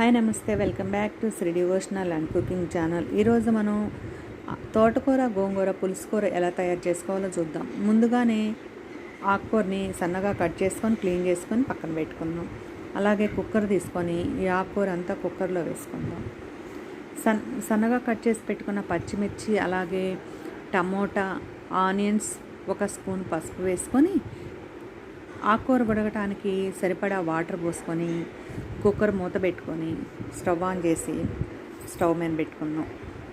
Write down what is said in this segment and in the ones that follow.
Hi నమస్తే. Welcome back to Sri devotional and cooking channel. ఈరోజు మనం తోటకూర గోంగూర పులుసుకూర ఎలా తయారు చేసుకోవాలో చూద్దాం. ముందుగానే ఆకుకూరని సన్నగా కట్ చేసుకొని క్లీన్ చేసుకొని పక్కన పెట్టుకుందాం. అలాగే కుక్కర్ తీసుకొని ఈ ఆకుకూర అంతా కుక్కర్లో వేసుకుందాం. సన్ సన్నగా కట్ చేసి పెట్టుకున్న పచ్చిమిర్చి అలాగే టమోటా ఆనియన్స్ ఒక స్పూన్ పసుపు వేసుకొని ఆకుకూర ఉడగటానికి సరిపడా వాటర్ పోసుకొని కుక్కర్ మూత పెట్టుకొని స్టవ్ ఆన్ చేసి స్టవ్ మీద పెట్టుకుందాం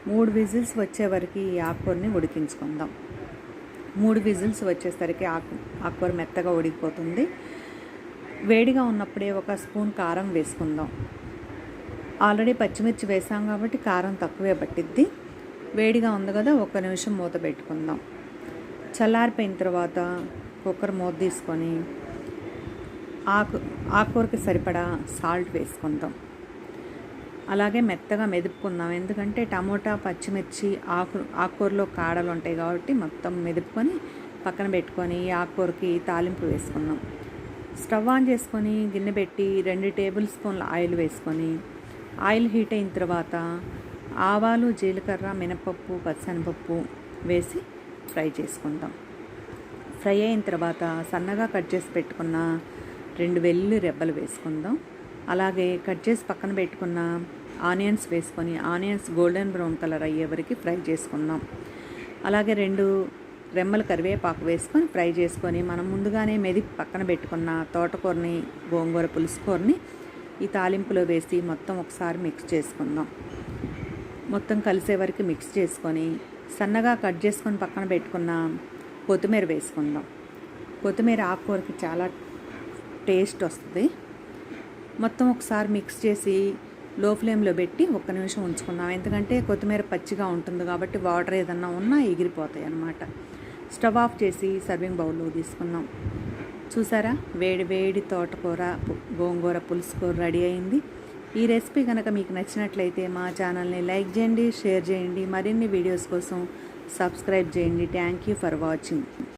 మూడు విజిల్స్ వచ్చే వరకు ఈ ఆకుకూరని ఉడికించుకుందాం. మూడు విజిల్స్ వచ్చేసరికి ఆకు ఆకుకూర మెత్తగా ఉడికిపోతుంది. వేడిగా ఉన్నప్పుడే ఒక స్పూన్ కారం వేసుకుందాం. ఆల్రెడీ పచ్చిమిర్చి వేసాం కాబట్టి కారం తక్కువే పట్టిద్ది. వేడిగా ఉంది కదా ఒక నిమిషం మూత పెట్టుకుందాం. చల్లారిపోయిన తర్వాత కుక్కర్ మూత తీసుకొని ఆకు ఆకుకూరకి సరిపడా సాల్ట్ వేసుకుందాం. అలాగే మెత్తగా మెదుపుకుందాం. ఎందుకంటే టమోటా పచ్చిమిర్చి ఆకు ఆకుకూరలో కాడలు ఉంటాయి కాబట్టి మొత్తం మెదుపుకొని పక్కన పెట్టుకొని ఈ ఆకుకూరకి తాలింపు వేసుకుందాం. స్టవ్ ఆన్ చేసుకొని గిన్నె పెట్టి రెండు టేబుల్ స్పూన్ల ఆయిల్ వేసుకొని ఆయిల్ హీట్ అయిన తర్వాత ఆవాలు జీలకర్ర మినపప్పు పచ్చనిపప్పు వేసి ఫ్రై చేసుకుందాం. ఫ్రై అయిన తర్వాత సన్నగా కట్ చేసి పెట్టుకున్న రెండు వెల్లుల్లి రెబ్బలు వేసుకుందాం. అలాగే కట్ చేసి పక్కన పెట్టుకున్న ఆనియన్స్ వేసుకొని ఆనియన్స్ గోల్డెన్ బ్రౌన్ కలర్ అయ్యే వరకు ఫ్రై చేసుకుందాం. అలాగే రెండు రెమ్మలు కరివేపాకు వేసుకొని ఫ్రై చేసుకొని మనం ముందుగానే మెదిపి పక్కన పెట్టుకున్న తోటకూరని గోంగూర పులుసుకూరని ఈ తాలింపులో వేసి మొత్తం ఒకసారి మిక్స్ చేసుకుందాం. మొత్తం కలిసే వరకు మిక్స్ చేసుకొని సన్నగా కట్ చేసుకొని పక్కన పెట్టుకున్న కొత్తిమీర వేసుకుందాం. కొత్తిమీర ఆకుకూరకి చాలా టేస్ట్ వస్తుంది. మొత్తం ఒకసారి మిక్స్ చేసి లో ఫ్లేమ్లో పెట్టి ఒక్క నిమిషం ఉంచుకుందాం. ఎందుకంటే కొత్తిమీర పచ్చిగా ఉంటుంది కాబట్టి వాటర్ ఏదన్నా ఉన్నా ఎగిరిపోతాయి అన్నమాట. స్టవ్ ఆఫ్ చేసి సర్వింగ్ బౌల్లో తీసుకుందాం. చూసారా? వేడి వేడి తోటకూర గోంగూర పులుసు కూర రెడీ అయింది. ఈ రెసిపీ కనుక మీకు నచ్చినట్లయితే మా ఛానల్ని లైక్ చేయండి షేర్ చేయండి. మరిన్ని వీడియోస్ కోసం సబ్స్క్రైబ్ చేయండి. Thank you for watching.